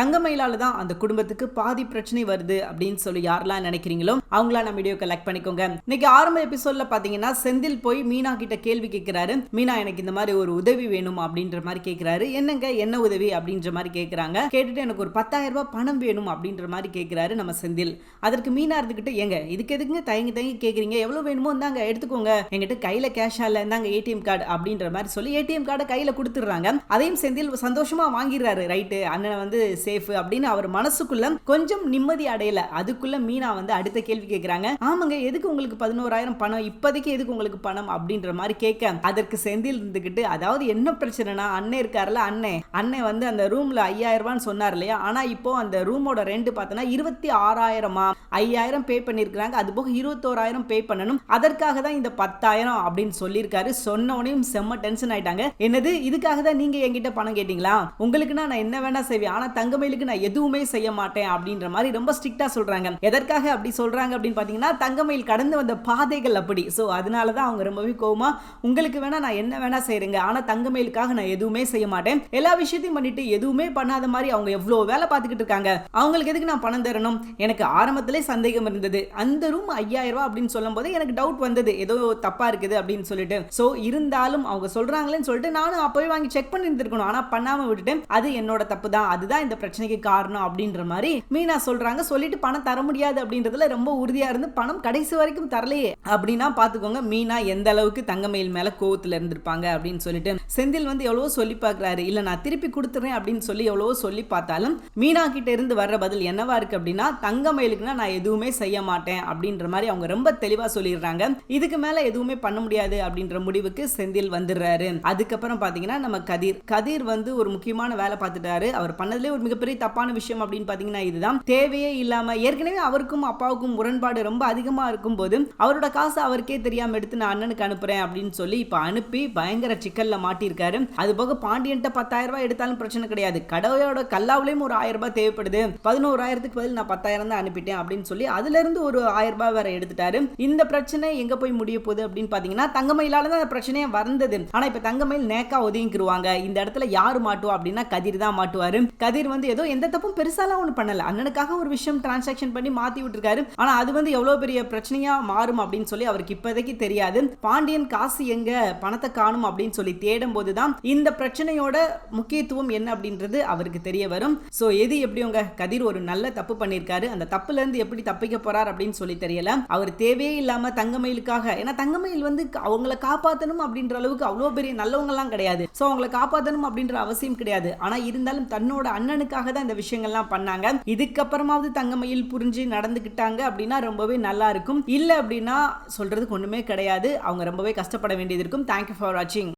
தங்கமயிலால தான் அந்த குடும்பத்துக்கு பாதி பிரச்சனை வருது அப்படின்னு சொல்லி யாரெல்லாம் நினைக்கிறீங்களோ அவங்களா நம்ம வீடியோ கலெக்ட் பண்ணிக்கோங்க. இன்னைக்கு ஆரம்ப எபிசோட்ல பாத்தீங்கன்னா செந்தில் போய் மீனா கிட்ட கேள்வி கேட்கிறாரு மீனா எனக்கு இந்த மாதிரி ஒரு உதவி வேணும் அப்படின்ற மாதிரி கேட்கிறாரு என்னங்க என்ன உதவி அப்படின்ற மாதிரி கேட்கிறாங்க கேட்டுட்டு எனக்கு ஒரு பத்தாயிரம் ரூபாய் பணம் வேணும் அப்படின்ற மாதிரி கேட்கிறாரு நம்ம செந்தில். அதற்கு மீனா இருந்துகிட்டு எங்க இதுக்கு எதுக்குங்க தயங்கி தயங்கி கேட்குறீங்க எவ்வளோ வேணுமோ இந்தாங்க எடுத்துக்கோங்க. எங்கிட்ட கையில் கேஷ் இல்லை இந்தாங்க ஏடிஎம் கார்டு அப்படின்ற மாதிரி சொல்லி ஏடிஎம் கார்டை கையில் கொடுத்துட்றாங்க. அதையும் செந்தில் சந்தோஷமா வாங்கிடுறாரு. ரைட்டு அண்ணனை வந்து சேஃப் அப்படின்னு அவர் மனசுக்குள்ள கொஞ்சம் நிம்மதி அடையல. அதுக்குள்ள மீனா வந்து அடுத்த கேள்வி கேட்குறாங்க ஆமாங்க எதுக்கு உங்களுக்கு பதினோராயிரம் பணம்? இப்போதைக்கு எதுக்கு உங்களுக்கு பணம்? அப்படின்ற மாதிரி கேட்க அதற்கு செந்தில் இருந்துகிட்டு அதாவது என்ன பிரச்சனைனா அண்ணன் இருக்காருல்ல அண்ணன் அண்ணன் வந்து அந்த ரூம்ல ஐயாயிரம் ரூபான்னு சொன்னார் இல்லையா? ஆனா இப்போ அந்த ரூமோட ரெண்ட் பார்த்தோன்னா இருபத்தி ஆறாயிரமா? ஐயாயிரம் பே பண்ணியிருக்கிறாங்க அது போக இருபத்தோராயிரம் பே பண்ணணும். அதற்காக தான் இந்த பத்தாயிரம் அப்படின்னு சொல்லியிருக்காரு. சொன்ன உடனே செம்ம டென்ஷன் ஆயிட்டாங்க. என்னது? இதுக்காக தான் நீங்க என்கிட்ட பணம் கேட்டீங்களா? உங்களுக்குன்னா நான் என்ன வேணா செய்வேன். ஆனா தங்கமயிலுக்கு நான் எதுவுமே செய்ய மாட்டேன் அப்படின்ற மாதிரி ரொம்ப ஸ்ட்ரிக்டா சொல்றாங்க. எதற்காக அப்படி சொல்றாங்க அப்படின்னு பாத்தீங்கன்னா தங்கமயில் கடந்து வந்த பாதைகள் அப்படி. ஸோ அதனால தான் அவங்க ரொம்பவே கோவமா உங்களுக்கு வேணா நான் என்ன வேணா செய்யறேங்க ஆனா தங்கமயிலுக்காக நான் எதுவுமே செய்ய மாட்டேன். எல்லா விஷயத்தையும் பண்ணிட்டு எதுவுமே பண்ணாத மாதிரி அவங்க எவ்வளோ வேலை பார்த்துக்கிட்டு இருக்காங்க. அவங்களுக்கு எதுக்கு நான் பணம் தரணும்? எனக்கு ஆரம்பத்திலே சந்தேகம் இருந்தது. அந்த ரூம் ஐயாயிரம் ரூபாய் அப்படின்னு சொல்லும் போது எனக்கு டவுட் வந்தது. ஏதோ தப்பா இருக்குது அப்படின்னு சொல்லிட்டு. ஸோ இருந்தாலும் அவங்க சொல்றாங்களேன்னு சொல்லிட்டு நானும் அப்பவே வாங்கி செக் பண்ணி இருந்திருக்கணும் ஆனா பண்ணாம விட்டுட்டேன். அது என்னோட தப்பு தான். அதுதான் இந்த பிரச்சனைக்கு காரணம் அப்படின்ற மாதிரி மீனா சொல்றாங்க. சொல்லிட்டு பணம் தர முடியாது அப்படின்றதுல ரொம்ப உறுதியா இருந்து பணம் கடைசி வரைக்கும் தரலையே அப்படின்னா பாத்துக்கோங்க. மீனா எந்த அளவுக்கு தங்கமயில் மேல கோவத்துல இருந்திருப்பாங்க அப்படின்னு சொல்லிட்டு செந்தில் வந்து எவ்வளவோ சொல்லி பாக்குறாரு இல்ல நான் திருப்பி கொடுத்துறேன் அப்படின்னு சொல்லி எவ்வளவோ சொல்லி பார்த்தாலும் மீனா கிட்ட இருந்து வர்ற பதில் என்னவா இருக்கு அப்படின்னா தங்கமயிலுக்குன்னா நான் எதுவுமே செய்ய மாட்டேன் அப்படின்ற மாதிரி அவங்க ரொம்ப தெளிவா சொல்லிடுறாங்க. இதுக்கு மேல எதுவுமே பண்ண முடியாது அப்படின்ற முடிவுக்கு செந்தில் வந்துடுறாரு. அதுக்கப்புறம் பாத்தீங்கன்னா நம்ம கதிர். கதிர் வந்து ஒரு முக்கியமான வேலை பார்த்துட்டாரு. அவர் பண்ணதுலேயே ஒரு மிகப்பெரிய தப்பான விஷயம் அப்படின்னு பாத்தீங்கன்னா இதுதான். தேவையே இல்லாம ஏற்கனவே அவருக்கும் அப்பாவுக்கும் முரண்பாடு ரொம்ப அதிகமா இருக்கும்போது அவரோட காசு அவருக்கே தெரியாம எடுத்து நான் அண்ணனுக்கு அனுப்புறேன் அப்படின்னு சொல்லி இப்ப அனுப்பி பயங்கர சிக்கல்ல மாட்டியிருக்காரு. அது போக பாண்டியன்ட்ட பத்தாயிரம் ரூபாய் எடுத்தாலும் பிரச்சனை கிடையாது. கடவுளோட கல்லாவிலையும் ஒரு ஆயிரம் ரூபாய் தேவைப்படுது. பதினோராயிரத்துக்கு பதில் நான் பத்தாயிரம் தான் அனுப்பிட்டேன் அப்படின்னு சொல்லி அதுல இருந்து ஒரு ஆயிரம் ரூபாய் வேற எடுத்துட்டாரு. இந்த பிரச்சனை எங்க போய் முடிய போகுது அப்படின்னு பாத்தீங்கன்னா தங்கமயிலால தான் அந்த பிரச்சனையே வந்தது. ஆனா இப்ப தங்கமயில் நேக்கா ஒதுங்கிக்கிருவாங்க இந்த இடத்துல யாரு மாட்டுவா அப்படின்னா கதிர் தான் மாட்டுவாரு. கதிர் வந்து ஏதோ எந்த தப்பும் பெருசாலாம் ஒண்ணு பண்ணல. அண்ணனுக்காக ஒரு விஷயம் டிரான்சாக்ஷன் பண்ணி மாத்தி விட்டுருக்காரு. ஆனா அது வந்து எவ்வளவு பெரிய பிரச்சனையா மாறும் அப்படின்னு சொல்லி அவருக்கு இப்போதைக்கு தெரியாது. பாண்டியன் காசு எங்க பணத்தை காணும் அப்படின்னு சொல்லி தேடும் போதுதான் இந்த பிரச்சனையோட முக்கியத்துவம் என்ன அப்படின்றது அவருக்கு தெரிய வரும். ஸோ எது எப்படி உங்க கதிர் ஒரு நல்ல தப்பு பண்ணியிருக்காரு அந்த தப்புல இருந்து எப்படி தப்பிக்க போறார் அப்படின்னு சொல்லி தெரியல. அவர் தேவையே இல்லாம தங்கமயிலுக்காக ஏன்னா தங்கமயில் வந்து அவங்கள காப்பாற்றணும் அப்படின்ற அளவுக்கு அவ்வளோ பெரிய நல்லவங்கலாம் கிடையாது. ஸோ அவங்கள காப்பாற்றணும் அப்படின்ற அவசியம் கிடையாது. ஆனா இருந்தாலும் தன்னோட அண்ணனுக்கு அண்ணனுக்காக தான் இந்த விஷயங்கள்லாம் பண்ணாங்க. இதுக்கப்புறமாவது தங்கமயில் புரிஞ்சு நடந்துக்கிட்டாங்க அப்படின்னா ரொம்பவே நல்லா இருக்கும். இல்லை அப்படின்னா சொல்றதுக்கு ஒண்ணுமே கிடையாது. அவங்க ரொம்பவே கஷ்டப்பட வேண்டியது இருக்கும். தேங்க்யூ ஃபார் வாட்சிங்